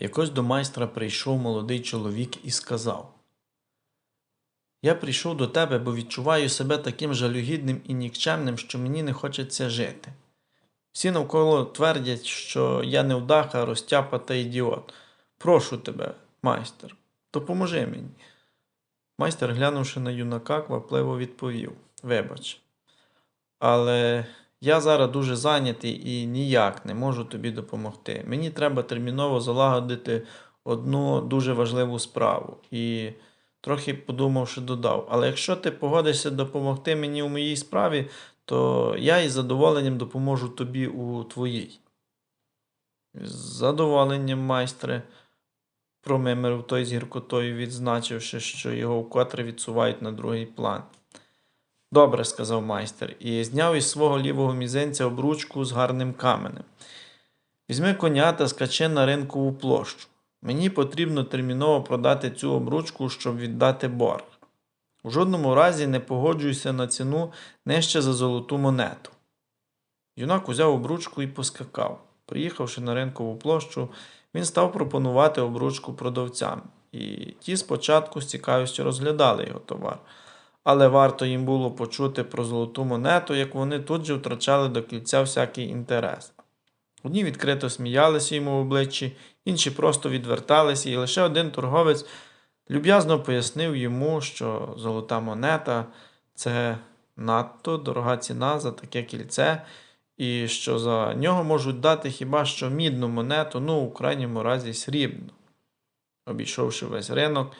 Якось до майстра прийшов молодий чоловік і сказав: Я прийшов до тебе, бо відчуваю себе таким жалюгідним і нікчемним, що мені не хочеться жити. Всі навколо твердять, що я невдаха, розтяпа та ідіот. Прошу тебе, майстер, допоможи мені. Майстер, глянувши на юнака, квапливо відповів: Вибач. Але я зараз дуже зайнятий і ніяк не можу тобі допомогти. Мені треба терміново залагодити одну дуже важливу справу. І трохи подумавши, додав: Але якщо ти погодишся допомогти мені у моїй справі, то я із задоволенням допоможу тобі у твоїй. З задоволенням, майстре, промимирив той з гіркотою, відзначивши, що його вкотре відсувають на другий план. Добре, сказав майстер, і зняв із свого лівого мізинця обручку з гарним каменем. Візьми коня та скачи на ринкову площу. Мені потрібно терміново продати цю обручку, щоб віддати борг. У жодному разі не погоджуйся на ціну нижче за золоту монету. Юнак узяв обручку і поскакав. Приїхавши на ринкову площу, він став пропонувати обручку продавцям, і ті спочатку з цікавістю розглядали його товар. Але варто їм було почути про золоту монету, як вони тут же втрачали до кільця всякий інтерес. Одні відкрито сміялися йому в обличчі, інші просто відверталися, і лише один торговець люб'язно пояснив йому, що золота монета це надто дорога ціна за таке кільце, і що за нього можуть дати хіба що мідну монету, ну, у крайньому разі срібну. Обійшовши весь ринок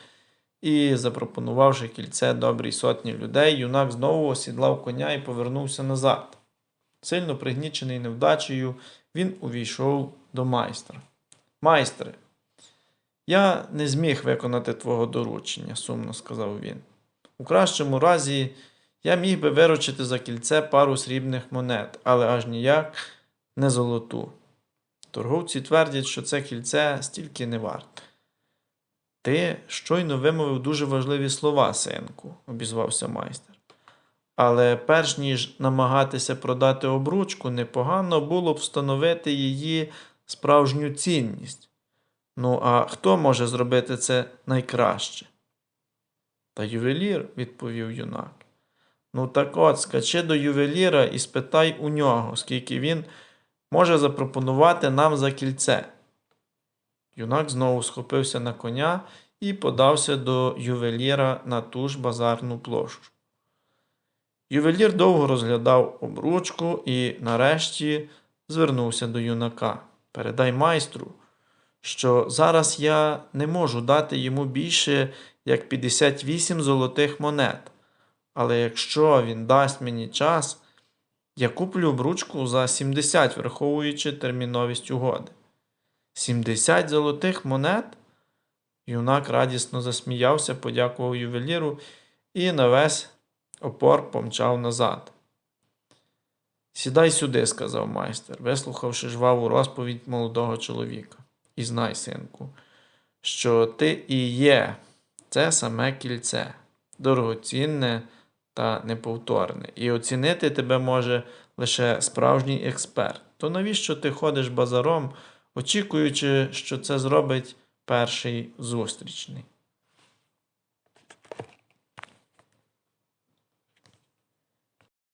і запропонувавши кільце добрій сотні людей, юнак знову осідлав коня і повернувся назад. Сильно пригнічений невдачею, він увійшов до майстра. Майстре, я не зміг виконати твого доручення, сумно сказав він. У кращому разі я міг би виручити за кільце пару срібних монет, але аж ніяк не золоту. Торговці твердять, що це кільце стільки не варте. Ти щойно вимовив дуже важливі слова, синку, обізвався майстер. Але перш ніж намагатися продати обручку, непогано було б встановити її справжню цінність. Ну, а хто може зробити це найкраще? Та ювелір, відповів юнак. Ну так от, скачи до ювеліра і спитай у нього, скільки він може запропонувати нам за кільце. Юнак знову схопився на коня і подався до ювеліра на ту ж базарну площу. Ювелір довго розглядав обручку і нарешті звернувся до юнака. Передай майстру, що зараз я не можу дати йому більше як 58 золотих монет. Але якщо він дасть мені час, я куплю обручку за 70, враховуючи терміновість угоди. 70 золотих монет? Юнак радісно засміявся, подякував ювеліру і на весь опор помчав назад. Сідай сюди, сказав майстер, вислухавши жваву розповідь молодого чоловіка. І знай, синку, що ти і є це саме кільце, дорогоцінне та неповторне, і оцінити тебе може лише справжній експерт. То навіщо ти ходиш базаром, очікуючи, що це зробить перший зустрічний?